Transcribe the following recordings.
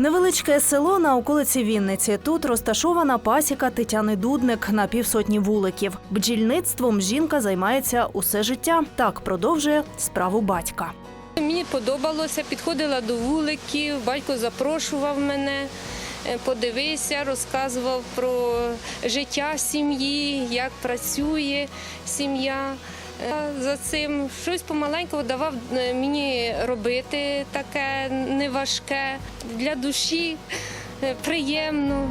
Невеличке село на околиці Вінниці. Тут розташована пасіка Тетяни Дудник на півсотні вуликів. Бджільництвом жінка займається усе життя. Так продовжує справу батька. Мені подобалося, підходила до вуликів, батько запрошував мене, е, подивився, розказував про життя сім'ї, як працює сім'я. За цим щось помаленьку давав е, мені робити таке неважке, для душі е, приємно.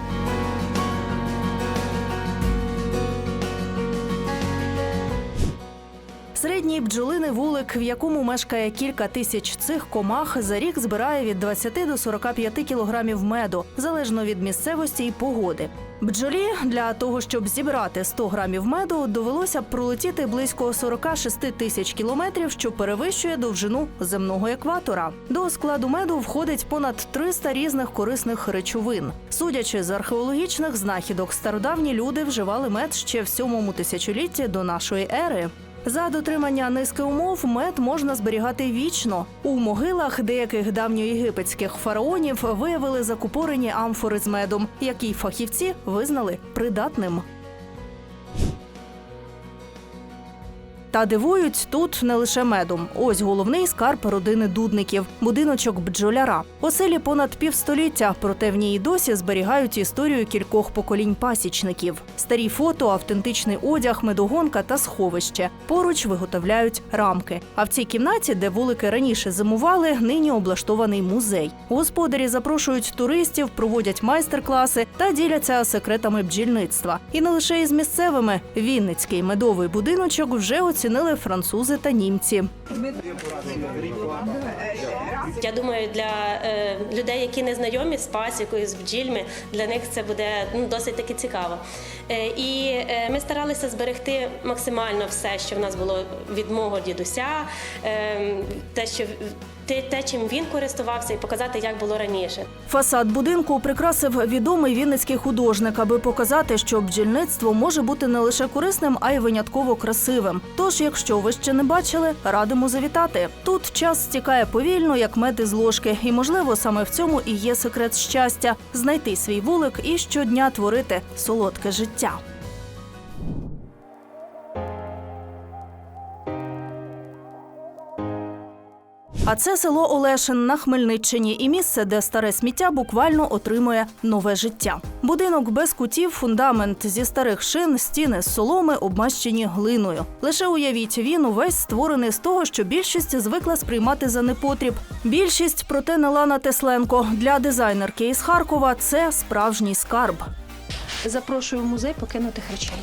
Середній бджолиний вулик, в якому мешкає кілька тисяч цих комах, за рік збирає від 20 до 45 кілограмів меду, залежно від місцевості і погоди. Бджолі для того, щоб зібрати 100 грамів меду, довелося б пролетіти близько 46 тисяч кілометрів, що перевищує довжину земного екватора. До складу меду входить понад 300 різних корисних речовин. Судячи з археологічних знахідок, стародавні люди вживали мед ще в сьомому тисячолітті до нашої ери. За дотримання низки умов мед можна зберігати вічно. У могилах деяких давньоєгипетських фараонів виявили закупорені амфори з медом, які фахівці визнали придатним. Та дивують тут не лише медом. Ось головний скарб родини дудників будиночок бджоляра. Оселі понад півстоліття, проте в ній досі зберігають історію кількох поколінь пасічників. Старі фото, автентичний одяг, медогонка та сховище. Поруч виготовляють рамки. А в цій кімнаті, де вулики раніше зимували, нині облаштований музей. Господарі запрошують туристів, проводять майстер-класи та діляться секретами бджільництва. І не лише із місцевими. Вінницький медовий будиночок вже оцінили французи та німці. Я думаю, для е, людей, які не знайомі з пасікою, з бджільми, для них це буде ну, досить таки цікаво. Е, і е, ми старалися зберегти максимально все, що в нас було від мого дідуся, те, що те, те, чим він користувався, і показати, як було раніше. Фасад будинку прикрасив відомий вінницький художник, аби показати, що бджільництво може бути не лише корисним, а й винятково красивим. Тож, якщо ви ще не бачили, радимо завітати. Тут час стікає повільно, як мед із ложки, і можливо саме в цьому і є секрет щастя знайти свій вулик і щодня творити солодке життя. А це село Олешин на Хмельниччині і місце, де старе сміття буквально отримує нове життя. Будинок без кутів, фундамент зі старих шин, стіни з соломи обмащені глиною. Лише уявіть, він увесь створений з того, що більшість звикла сприймати за непотріб. Більшість, проте не Лана Тесленко для дизайнерки із Харкова це справжній скарб. Запрошую в музей покинутих речей.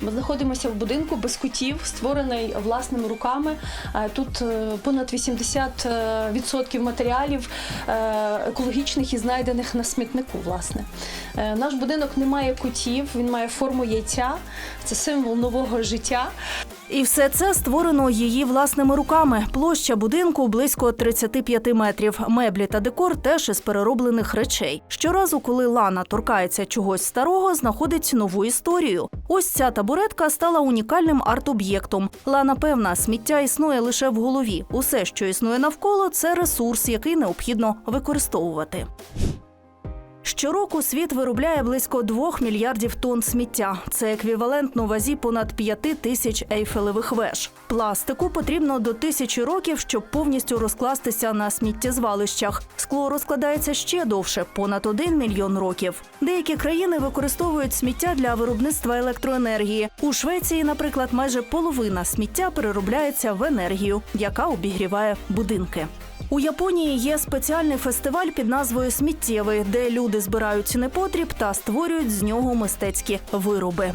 Ми знаходимося в будинку без кутів, створений власними руками. Е, Тут е, понад 80% матеріалів е, екологічних і знайдених на смітнику. Власне, наш будинок не має кутів, він має форму яйця. Це символ нового життя. І все це створено її власними руками. Площа будинку близько 35 метрів. Меблі та декор теж із перероблених речей. Щоразу, коли Лана торкається чогось старого, знаходить нову історію. Ось ця табуретка стала унікальним арт-об'єктом. Лана певна, сміття існує лише в голові. Усе, що існує навколо, це ресурс, який необхідно використовувати. Щороку світ виробляє близько 2 мільярдів тонн сміття. Це еквівалентно вазі понад 5 тисяч ейфелевих веж. Пластику потрібно до тисячі років, щоб повністю розкластися на сміттєзвалищах. Скло розкладається ще довше понад 1 мільйон років. Деякі країни використовують сміття для виробництва електроенергії. У Швеції, наприклад, майже половина сміття переробляється в енергію, яка обігріває будинки. У Японії є спеціальний фестиваль під назвою Сміттєвий, де люди збирають непотріб та створюють з нього мистецькі вироби.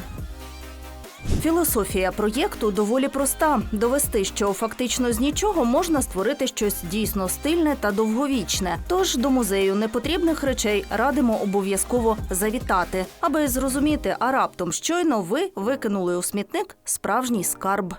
Філософія проєкту доволі проста: довести, що фактично з нічого можна створити щось дійсно стильне та довговічне. Тож до музею непотрібних речей радимо обов'язково завітати, аби зрозуміти, а раптом щойно ви викинули у смітник справжній скарб.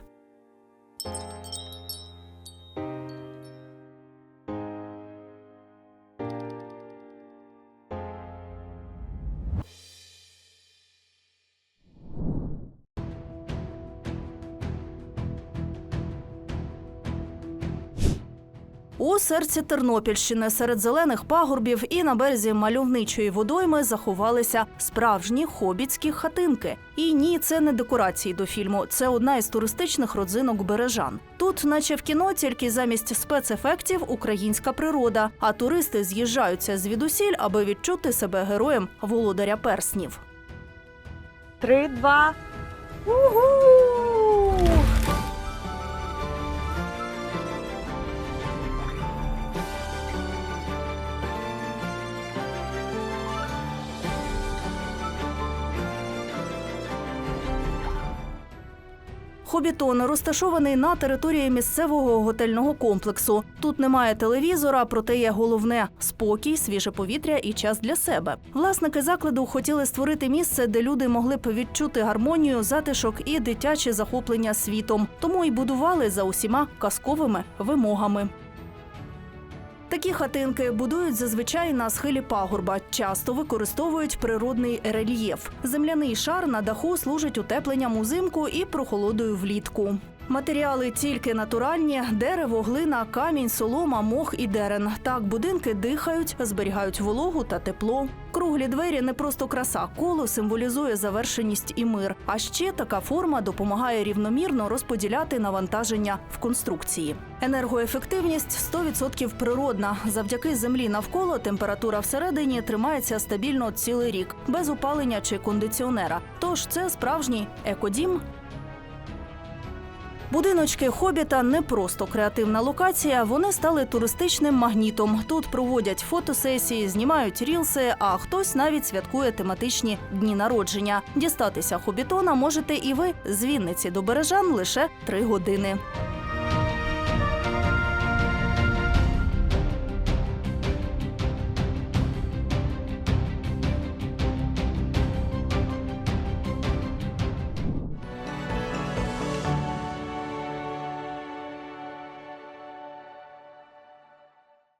У серці Тернопільщини серед зелених пагорбів і на березі мальовничої водойми заховалися справжні хобітські хатинки. І ні, це не декорації до фільму. Це одна із туристичних родзинок бережан. Тут, наче в кіно, тільки замість спецефектів українська природа. А туристи з'їжджаються звідусіль, аби відчути себе героєм володаря перснів. Три, два. Хобітон розташований на території місцевого готельного комплексу. Тут немає телевізора, проте є головне спокій, свіже повітря і час для себе. Власники закладу хотіли створити місце, де люди могли б відчути гармонію, затишок і дитяче захоплення світом. Тому й будували за усіма казковими вимогами. Такі хатинки будують зазвичай на схилі пагорба. Часто використовують природний рельєф. Земляний шар на даху служить утепленням узимку і прохолодою влітку. Матеріали тільки натуральні: дерево, глина, камінь, солома, мох і дерен. Так будинки дихають, зберігають вологу та тепло. Круглі двері не просто краса, коло символізує завершеність і мир. А ще така форма допомагає рівномірно розподіляти навантаження в конструкції. Енергоефективність 100% природна. Завдяки землі навколо температура всередині тримається стабільно цілий рік, без опалення чи кондиціонера. Тож це справжній екодім Будиночки Хобіта не просто креативна локація, вони стали туристичним магнітом. Тут проводять фотосесії, знімають рілси, а хтось навіть святкує тематичні дні народження. Дістатися Хобітона можете і ви з Вінниці до Бережан лише три години.